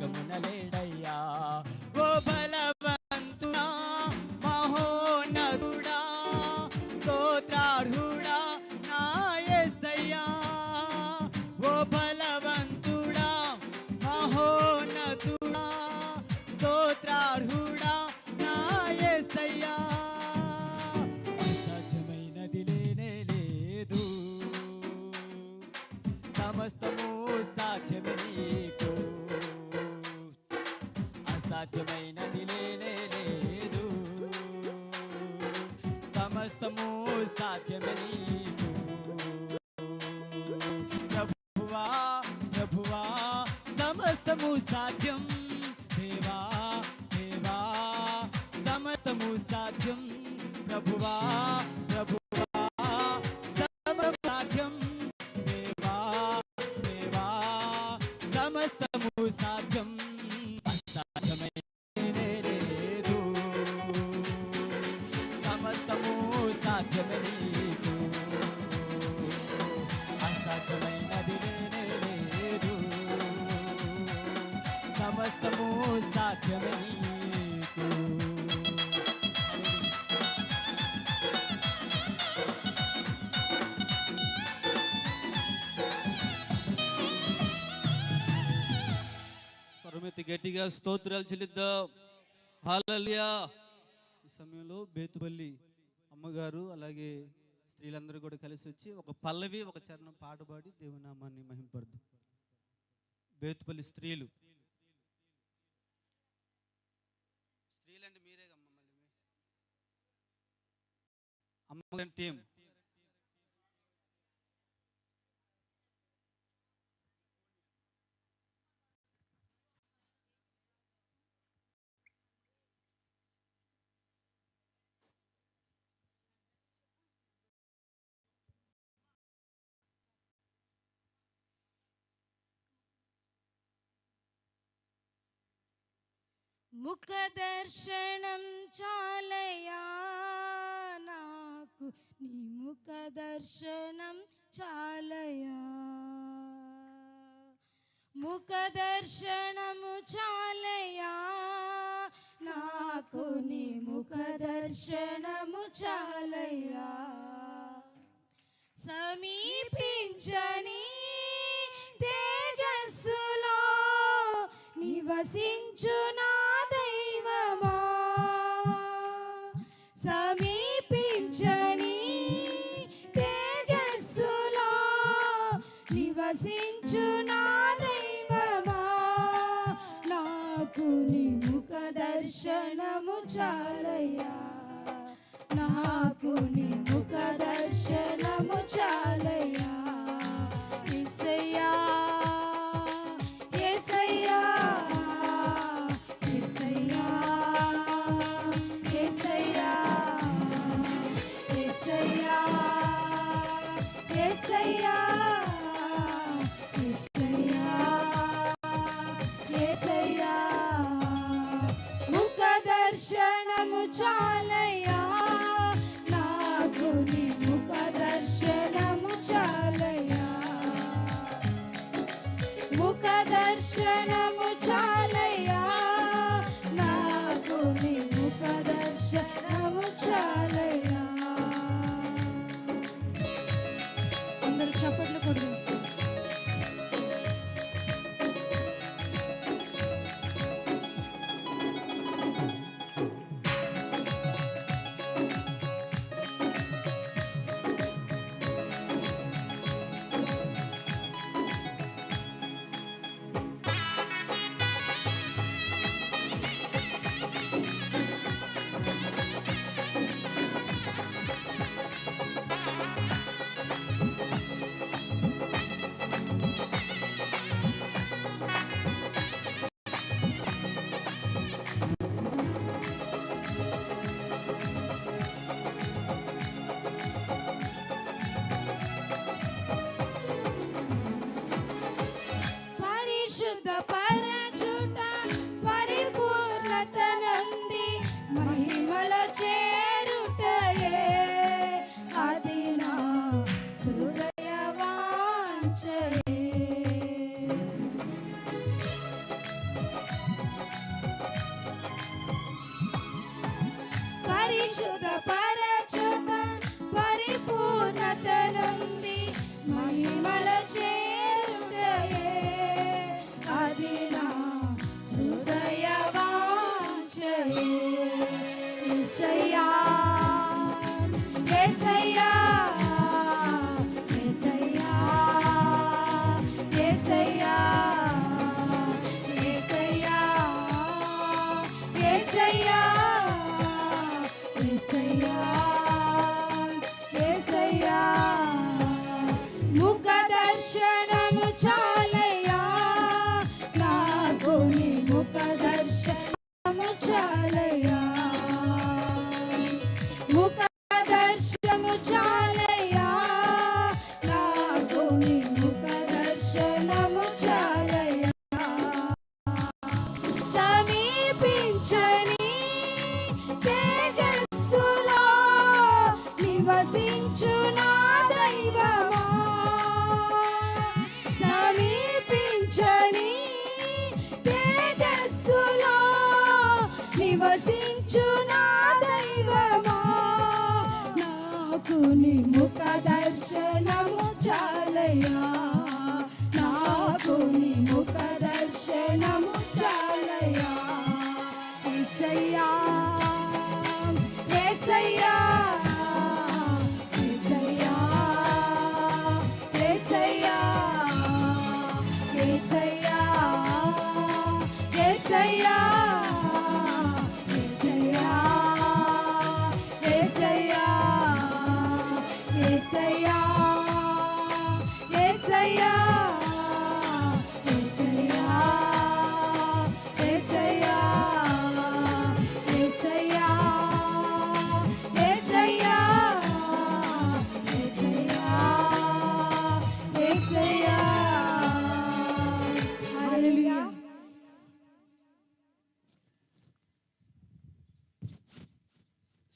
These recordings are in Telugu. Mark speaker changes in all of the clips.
Speaker 1: జగమున లేడ సమతము సాధ్యం. దేవా దేవా సమతము సాధ్యం. ప్రభువా ప్రభువా సమం సాధ్యం. దేవా దేవా సమస్తము సాధ్యం. సాధ్యమే నీకు.
Speaker 2: పరమెత్తి గట్టిగా స్తోత్రాలు చెల్లిద్దాం. హాలల్యా ఈ సమయంలో బేతుపల్లి అమ్మగారు అలాగే స్త్రీలందరూ కూడా కలిసి వచ్చి ఒక పల్లవి ఒక చరణం పాటపాడి దేవునామాన్ని మహింపరదు బేతుపల్లి స్త్రీలు
Speaker 3: Amazon team. मुखदर्शनं चालया నీ ముఖ దర్శనం చాలయా ముఖ దర్శనము చాలయా నాకు నీ ముఖ దర్శనము చాలయా సమీపించని తేజస్సులో నివసించునా child. సిద్ధపరచుట పరిపూర్ణత నుండి మహిమల చేరుటయే. అది నా హృదయ వాంచయే ముఖ దర్శము చాలయ్యా. నా గుణి దేవుని ముఖ దర్శనము చాలయా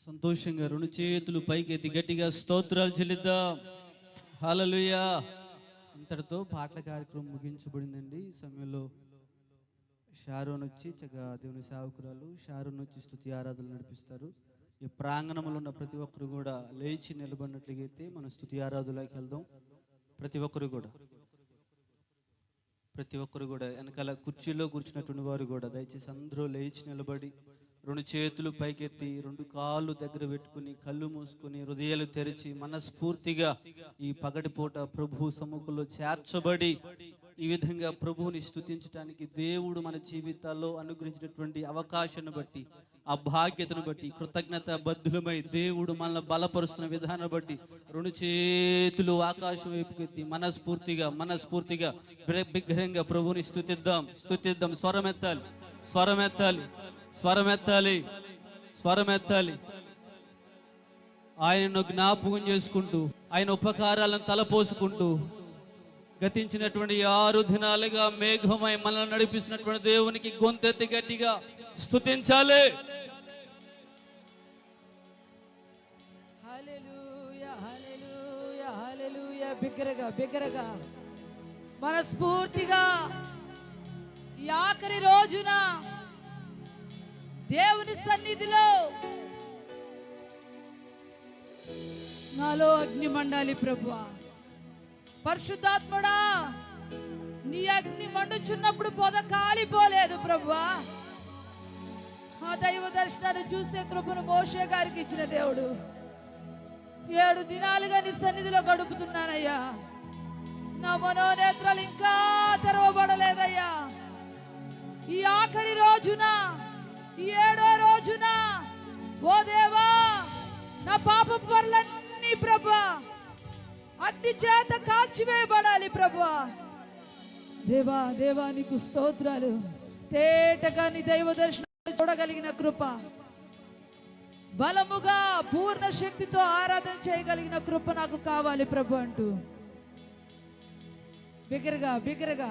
Speaker 2: సంతోషంగా రెండు చేతులు పైకెత్తి గట్టిగా స్తోత్రాలు చెల్లిద్దాం. హల్లెలూయా. ఇంతటితో పాటల కార్యక్రమం ముగించబడిందండి. ఈ సమయంలో షారోన్ వచ్చి చక్కగా దేవుని సేవకురాలు షారోన్ వచ్చి స్థుతి ఆరాధనలు నడిపిస్తారు. ఈ ప్రాంగణంలో ఉన్న ప్రతి ఒక్కరు కూడా లేచి నిలబడినట్లయితే మనం స్థుతి ఆరాధనలోకి వెళ్దాం. ప్రతి ఒక్కరు కూడా. ప్రతి ఒక్కరు కూడా వెనకాల కుర్చీలో కూర్చున్నటువంటి వారు కూడా దయచేసి అందరూ లేచి నిలబడి రెండు చేతులు పైకెత్తి రెండు కాళ్ళు దగ్గర పెట్టుకుని కళ్ళు మూసుకుని హృదయాలు తెరిచి మనస్ఫూర్తిగా ఈ పగటిపూట ప్రభు సముఖంలో చేర్చబడి ఈ విధంగా ప్రభువుని స్థుతించడానికి దేవుడు మన జీవితాల్లో అనుగ్రహించినటువంటి అవకాశాన్ని బట్టి ఆ భాగ్యతను బట్టి కృతజ్ఞత బద్ధులమై దేవుడు మనల్ని బలపరుస్తున్న విధానం బట్టి రెండు చేతులు ఆకాశం వైపుకెత్తి మనస్ఫూర్తిగా మనస్ఫూర్తిగా బిగ్గ- ప్రభువుని స్థుతిద్దాం స్థుతిద్దాం స్వరమెత్తాలి స్వరమెత్తాలి స్వరమెత్తాలి స్వరమెత్తాలి. ఆయనను జ్ఞాపకం చేసుకుంటూ ఆయన ఉపకారాలను తలపోసుకుంటూ గతించినటువంటి ఆరు దినాలుగా మేఘమై మనల్ని నడిపిస్తున్నటువంటి దేవునికి గొంతెత్తి గట్టిగా
Speaker 3: స్థుతించాలి బిగ్గరగా బిగ్గరగా. మనస్ఫూర్తిగా ఈ ఆఖరి రోజున దేవుని సన్నిధిలో. నాలో అగ్ని మండాలి ప్రభు. పరిశుద్ధాత్ముడా నీ అగ్ని మండుచున్నప్పుడు పొద కాలిపోలేదు ప్రభువా ఆ దైవ దర్శనాన్ని చూసే కృపను మోషే గారికి ఇచ్చిన దేవుడు. ఏడు దినాలుగా నీ సన్నిధిలో గడుపుతున్నానయ్యా. నా మనోనేత్రాలు ఇంకా తెరవబడలేదయ్యా. ఈ ఆఖరి రోజున ఈ ఏడో రోజున ఓ దేవా నా పాప పనులన్నీ ప్రభా అన్ని చేత కాల్చివేయబడాలి ప్రభా. దేవా దేవా నీకు స్తోత్రాలు. తేటగా నీ దైవ దర్శనం చూడగలిగిన కృప. బలముగా పూర్ణ శక్తితో ఆరాధన చేయగలిగిన కృప నాకు కావాలి ప్రభు అంటూ. బిగ్గరగా బిగ్గరగా.